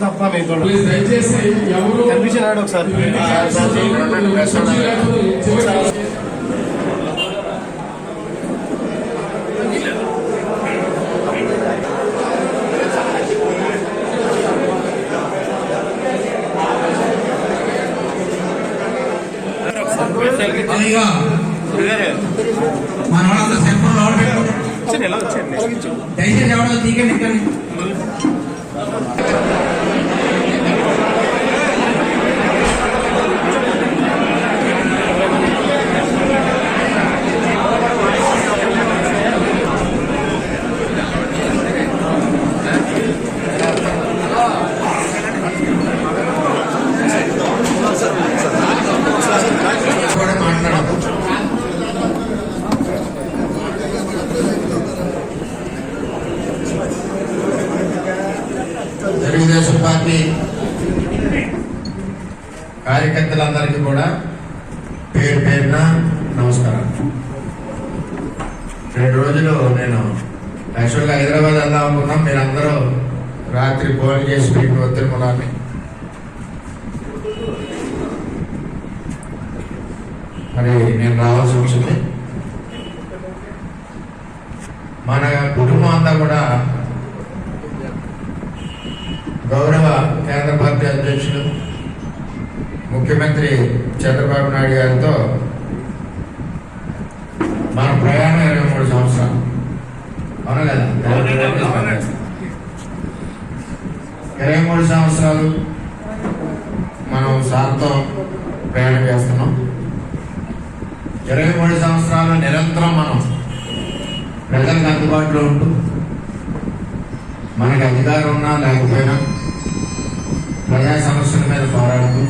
తప్ప మీకు కనిపించినాడు ఒకసారి. మన వాళ్ళంతా సెల్ ఫోన్ దయచేసి ఎవడో తీకండి ఇక్కడ కూడా మాట్లాడదు తెలుగుదేశం పార్టీ అందరికీ కూడా పేరు పేరున నమస్కారం. రెండు రోజులు నేను యాక్చువల్గా హైదరాబాద్ వెళ్దాం అనుకున్నాం. మీరందరూ రాత్రి ఫోన్ చేసి మీకు తిరుమలని మరి నేను రావాల్సి వచ్చింది. మన కుటుంబం అంతా కూడా గౌరవ కేంద్ర పార్టీ అధ్యక్షులు ముఖ్యమంత్రి చంద్రబాబు నాయుడు గారితో మన ప్రయాణం ఇరవై మూడు సంవత్సరాలు. అవునా కదా? ఇరవై మూడు సంవత్సరాలు మనం సార్తో ప్రయాణం చేస్తున్నాం. ఇరవై మూడు సంవత్సరాలు నిరంతరం మనం ప్రజలకు అందుబాటులో ఉంటూ మనకి అధికారం ఉన్నా లేకపోయినా ప్రజా సమస్యల మీద పోరాడుతూ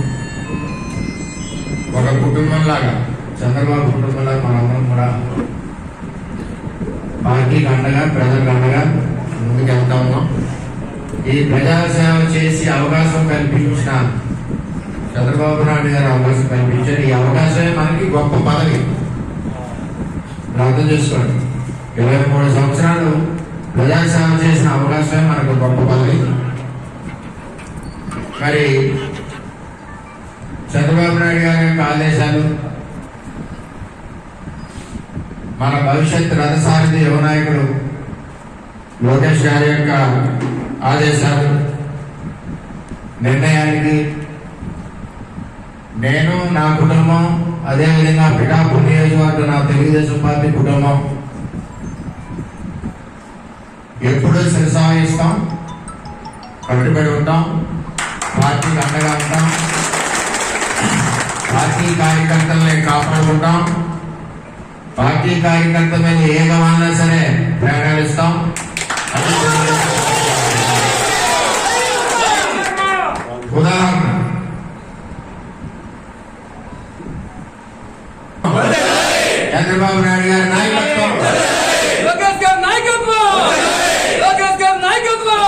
ఒక కుటుంబంలాగా చంద్రబాబు కుటుంబంలాగా మనందరం కూడా పార్టీకి అండగా ప్రజలకు అండగా ముందుకు వెళ్తా ఉన్నాం. ఈ ప్రజాసేవ చేసి అవకాశం కల్పించిన చంద్రబాబు నాయుడు గారు అవకాశం కల్పించారు. ఈ అవకాశమే మనకి గొప్ప పదవి. అర్థం చేసుకోండి. ఇరవై మూడు సంవత్సరాలు ప్రజాసేవ చేసిన అవకాశమే మనకు గొప్ప పదవి. మరి ఆదేశాలు. మన భవిష్యత్ రథసారథి యువనాయకుడు లోకేష్ గారి యొక్క ఆదేశాలు నిర్ణయానికి నేను నా కుటుంబం అదేవిధంగా పిఠాపూర్ నియోజకవర్గం నా తెలుగుదేశం పార్టీ కుటుంబం ఎప్పుడూ శిరసాయిస్తాం కట్టుబడి ఉంటాం పార్టీకి అండగా ఉంటాం. పార్టీ కార్యకర్తలనే కాపాడుకుంటాం. పార్టీ కార్యకర్త మీద ఏ గమన్నా సరే ప్రయాణిస్తాం ఉదాహరణ చంద్రబాబు నాయుడు గారి నాయకత్వం లోకేష్ గారి నాయకత్వం లోకేష్ గారి నాయకత్వం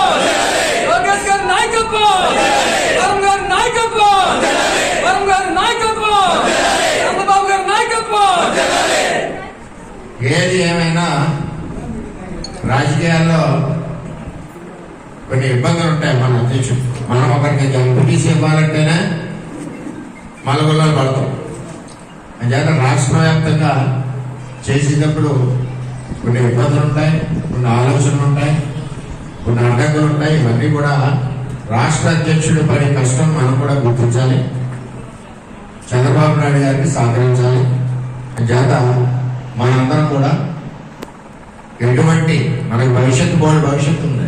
లోకేష్ గారి నాయకత్వం వరుణ్ గారి నాయకత్వం వరుణ్ గారి నాయకత్వం చంద్రబాబు గారి నాయకత్వం ఏది ఏమైనా రాజకీయాల్లో కొన్ని ఇబ్బందులు ఉంటాయి మన అధ్యక్షుడు. మనం ఒకరికి ఎంపీటీసీ ఇవ్వాలంటేనే మలగొల్లాలు పడతాం. అంచేత రాష్ట్ర వ్యాప్తంగా చేసేటప్పుడు కొన్ని ఇబ్బందులు ఉంటాయి కొన్ని ఆలోచనలు ఉంటాయి కొన్ని అడ్డంకులు ఉంటాయి. ఇవన్నీ కూడా రాష్ట్ర అధ్యక్షుడు పడే కష్టం మనం కూడా గుర్తించాలి. చంద్రబాబు నాయుడు గారికి సహకరించాలి. చేత మనందరం కూడా ఎటువంటి మనకి భవిష్యత్తు బోర్డు భవిష్యత్తు ఉంది.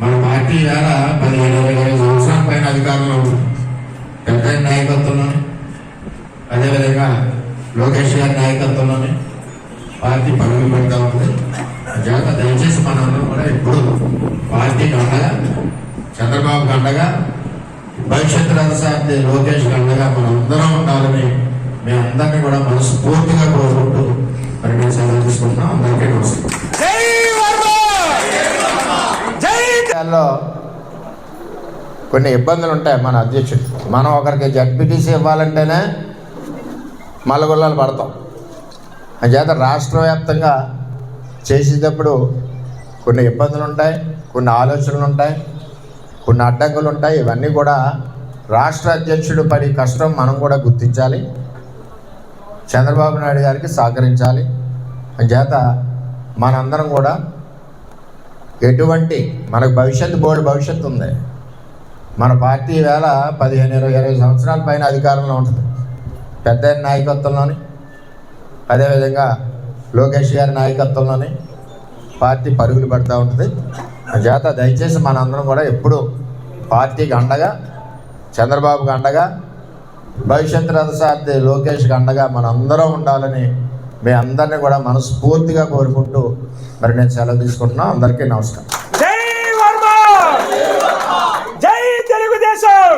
మన పార్టీ వేళ పదిహేను ఇరవై సంవత్సరాల పైన అధికారంలో ఉంది. పెద్ద నాయకత్వంలోనే అదేవిధంగా లోకేష్ గారి నాయకత్వంలోనే పార్టీ పనులు పెడతా ఉంది. జాగ్రత్త దయచేసి మనందరం కూడా ఇప్పుడు పార్టీకి అండగా చంద్రబాబు అండగా భవిష్యత్తు రథసార్థి లోకేష్ అండగా మనందరం ఉండాలని మేమందరినీ కూడా మనస్ఫూర్తిగా కోరుకుంటూ మరి మేము సెలవు తీసుకుంటున్నాం. అందరికీ నమస్కారం. కొన్ని ఇబ్బందులు ఉంటాయి మన అధ్యక్షుడు. మనం ఒకరికి జడ్పీటీసీ ఇవ్వాలంటేనే మలగొల్లాలు పడతాం. అంచేత రాష్ట్ర వ్యాప్తంగా చేసేటప్పుడు కొన్ని ఇబ్బందులు ఉంటాయి కొన్ని ఆలోచనలు ఉంటాయి కొన్ని అడ్డంకులు ఉంటాయి ఇవన్నీ కూడా రాష్ట్ర అధ్యక్షుడు పడి కష్టం మనం కూడా గుర్తించాలి. చంద్రబాబు నాయుడు గారికి సహకరించాలి. చేత మనందరం కూడా ఎటువంటి మనకు భవిష్యత్తు బోర్డు భవిష్యత్తు ఉంది. మన పార్టీ వేళ పదిహేను ఇరవై ఇరవై సంవత్సరాల పైన అధికారంలో ఉంటుంది. పెద్ద నాయకత్వంలోని అదేవిధంగా లోకేష్ గారి నాయకత్వంలోని పార్టీ పరుగులు పడుతూ ఉంటుంది. చేత దయచేసి మనందరం కూడా ఎప్పుడు పార్టీకి అండగా చంద్రబాబుకి అండగా భవిష్యత్ రథసార్థి లోకేష్కి అండగా మనందరం ఉండాలని మీ అందరినీ కూడా మనస్ఫూర్తిగా కోరుకుంటూ మరి నేను సెలవు తీసుకుంటున్నా. అందరికీ నమస్కారం. జై వర్మ జై జై తెలుగుదేశం